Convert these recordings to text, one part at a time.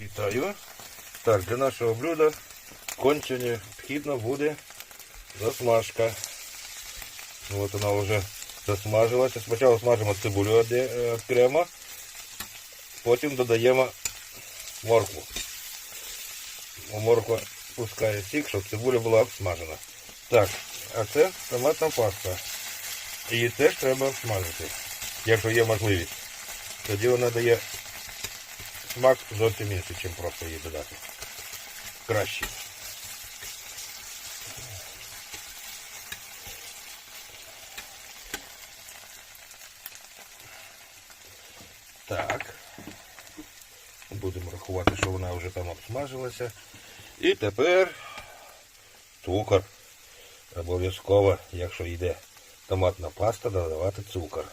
Вітаю. Так, для нашого блюда конче необхідно буде засмажка. Ну, От вона вже засмажилася. Спочатку смажимо цибулю е, окремо, потім додаємо моркву. Морква пускає сік, щоб цибуля була обсмажена. Так, а це томатна паста. Її теж треба обсмажити, якщо є можливість. Тоді вона дає смак зовсім інший, ніж просто її додати. Краще. Так. Будемо рахувати, що вона вже там обсмажилася. І тепер цукор. Обов'язково, якщо йде томатна паста, додавати цукор.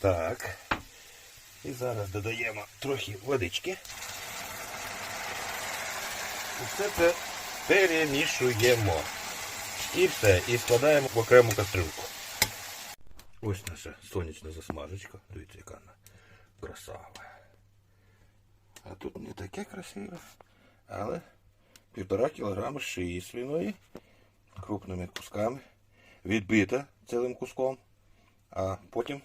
Так. І зараз додаємо трохи водички. І все це перемішуємо. І все. І складаємо в окрему кастрюльку. Ось наша сонячна засмажечка. Дивіться, яка вона красава. А тут не таке красиве, але півтора кілограми шиї свиної крупними кусками. Відбита цілим куском, а потім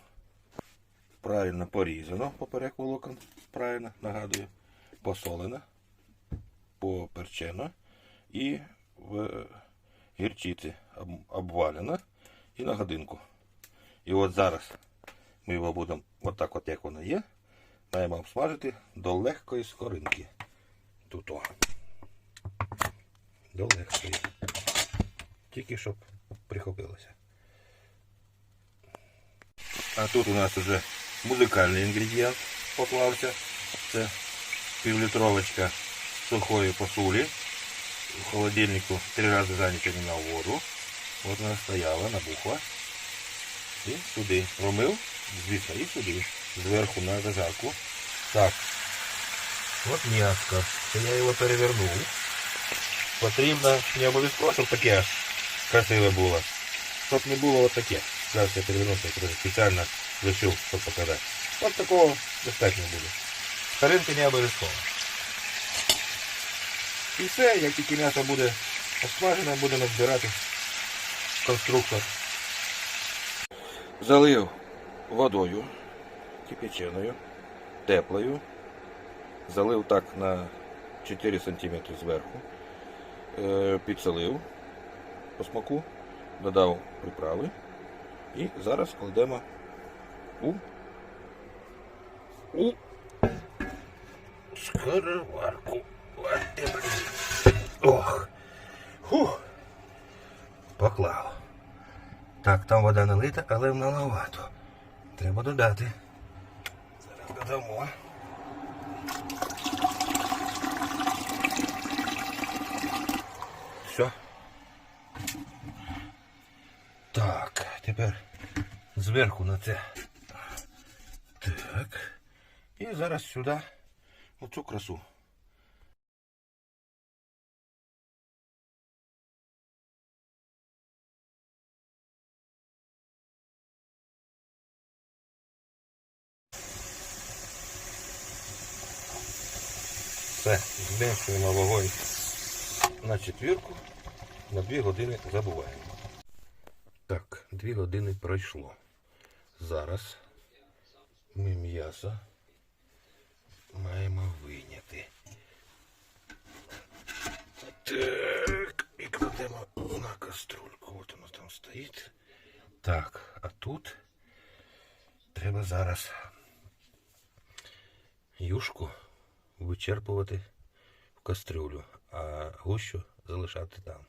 правильно порізано поперек волокон, правильно нагадую, посолено, поперчено і в гірчиці обвалено і на годинку. І от зараз ми його будемо, отак от як воно є, маємо обсмажити до легкої скоринки. Тут о. До легкої. Тільки щоб прихопилося. А тут у нас уже музикальний інгредієнт поклався. Це півлітровочка сухої посулі. В холодильнику три рази за ніч воду. От вона стояла, набухла. І сюди промив, звісно, і сюди. Зверху на зажарку. Так. От м'яско. Я його перевернув. Потрібно не обов'язково, щоб таке красиве було. Щоб не було от таке. Зараз я переверну, я спеціально лишив, щоб показати. От такого достатньо буде. Старинки не обов'язково. І все, як тільки м'ясо буде осмажене, будемо збирати конструктор. Залив водою кипяченою, теплою. Залив так на 4 см зверху. Е, Підсолив по смаку, додав приправи. І зараз кладемо у, у скороварку. Ох. Фух. Поклав. Так, там вода налита, але маловато. Треба додати. Зараз додамо. Все. Так, тепер зверху на це. Так. І зараз сюди оцю красу. Все, зменшуємо вогонь на четвірку, на 2 години забуваємо. Так, 2 години пройшло. Зараз ми м'ясо маємо вийняти. Так, і кладемо на каструльку. От воно там стоїть. Так, а тут треба зараз юшку вичерпувати в кастрюлю, а гущу залишати там.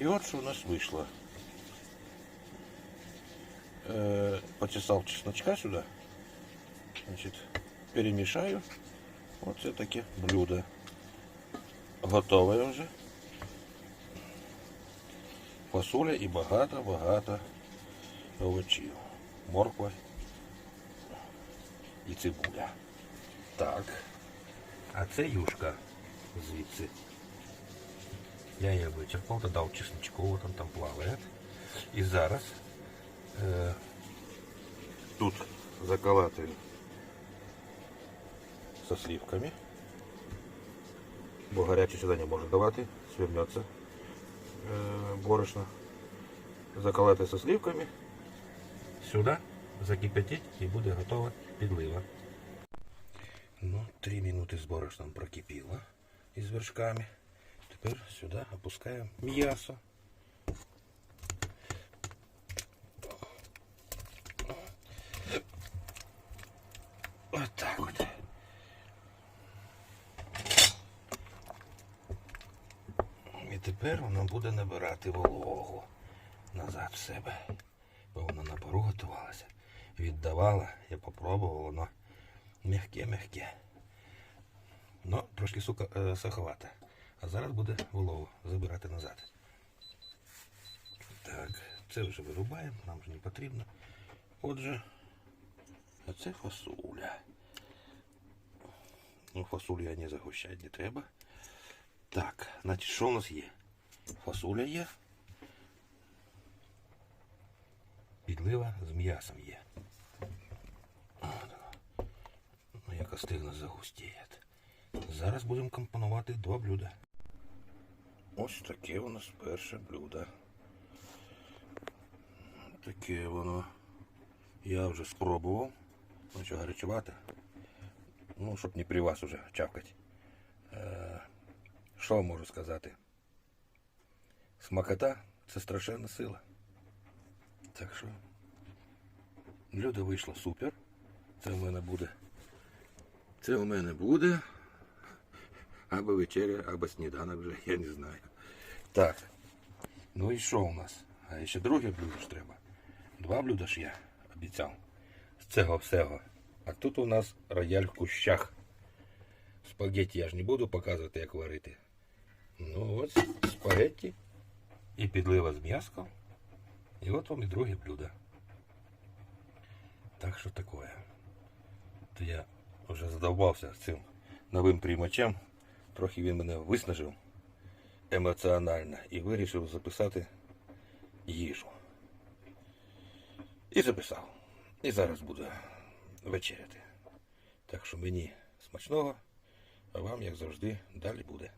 І от що у нас вийшло. Е, почесав чесночка сюди. Значить, перемішаю. Оце таке блюдо. Готове вже. Фасоля і багато-багато овочів. Морква і цибуля. Так. А це юшка звідси. Я її вичерпав, додав чесночку, там там плаває. І зараз е, тут заколатую со сливками. Бо гаряче сюди не можна давати, свернеться е, борошно. Заколоти со сливками. Сюди закипятить і буде готова підлива. Ну, три минути з борошном прокипіло із вершками. Тепер сюди опускаємо м'ясо. Ось так от. І тепер воно буде набирати вологу назад в себе. Бо воно на пару готувалося. Віддавала, я попробував, воно м'яке-м'яке. Ну, трошки сука, е, суховате. А зараз буде вологу забирати назад. Так, це вже вирубаємо, нам вже не потрібно. Отже, а це фасуля. Ну, фасолю я не загущати не треба. Так, значить, що у нас є? Фасоля є. Підлива з м'ясом є. Ну, як остигне загустіє. Зараз будемо компонувати два блюда. Ось таке у нас перше блюдо. Таке воно. Я вже спробував. Ну що, гарячувати. Ну, щоб не при вас уже чавкать. Е, Що можу сказати? Смакота це страшенна сила. Так що блюдо вийшло супер. Це в мене буде. Це у мене буде. Або вечеря, або сніданок вже, я не знаю. Так. Ну і що у нас? А ще друге блюдо ж треба. Два блюда ж я обіцяв. З цього всього. А тут у нас рояль в кущах. Спагетті я ж не буду показувати, як варити. Ну от спагетті і підлива з м'яском. І от вам і друге блюдо. Так що таке. То я вже задовбався цим новим приймачем. Трохи він мене виснажив емоціонально і вирішив записати їжу. І записав. І зараз буду вечеряти. Так що мені смачного, а вам, як завжди, далі буде.